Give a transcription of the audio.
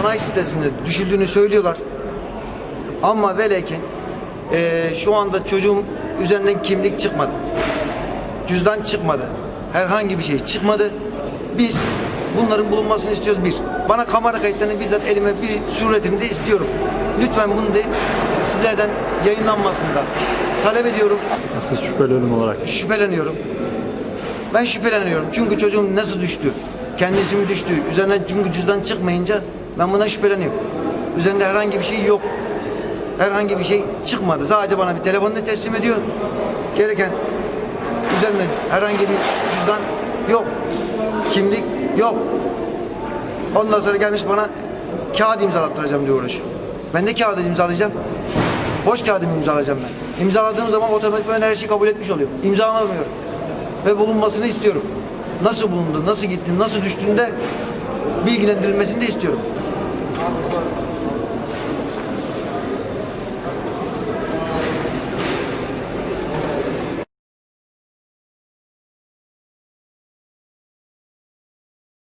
internet sitesinde düşüldüğünü söylüyorlar. Ama ve lakin eee, şu anda çocuğum üzerinden kimlik çıkmadı. Cüzdan çıkmadı. Herhangi bir şey çıkmadı. Biz bunların bulunmasını istiyoruz bir. Bana kamera kayıtlarını bizzat elime bir suretinde istiyorum. Lütfen bunu değil sizlerden yayınlanmasını da talep ediyorum. Siz şüpheli ölüm olarak. Şüpheleniyorum. Ben şüpheleniyorum. Çünkü çocuğum nasıl düştü? Kendisi mi düştü? Üzerinden çünkü cüzdan çıkmayınca ben buna şüpheleniyorum. Üzerinde herhangi bir şey yok. Herhangi bir şey çıkmadı. Sadece bana bir telefonunu teslim ediyor. Gereken üzerinde herhangi bir cüzdan yok. Kimlik yok. Ondan sonra gelmiş bana kağıt imzalattıracağım diye uğraşıyor. Ben ne kağıdı imzalayacağım? Boş kağıdımı imzalayacağım ben. İmzaladığım zaman otomatikman her şeyi kabul etmiş oluyor. İmzalamıyorum. Ve bulunmasını istiyorum. Nasıl bulundu, nasıl gitti, nasıl düştüğünde bilgilendirilmesini de istiyorum. around the world.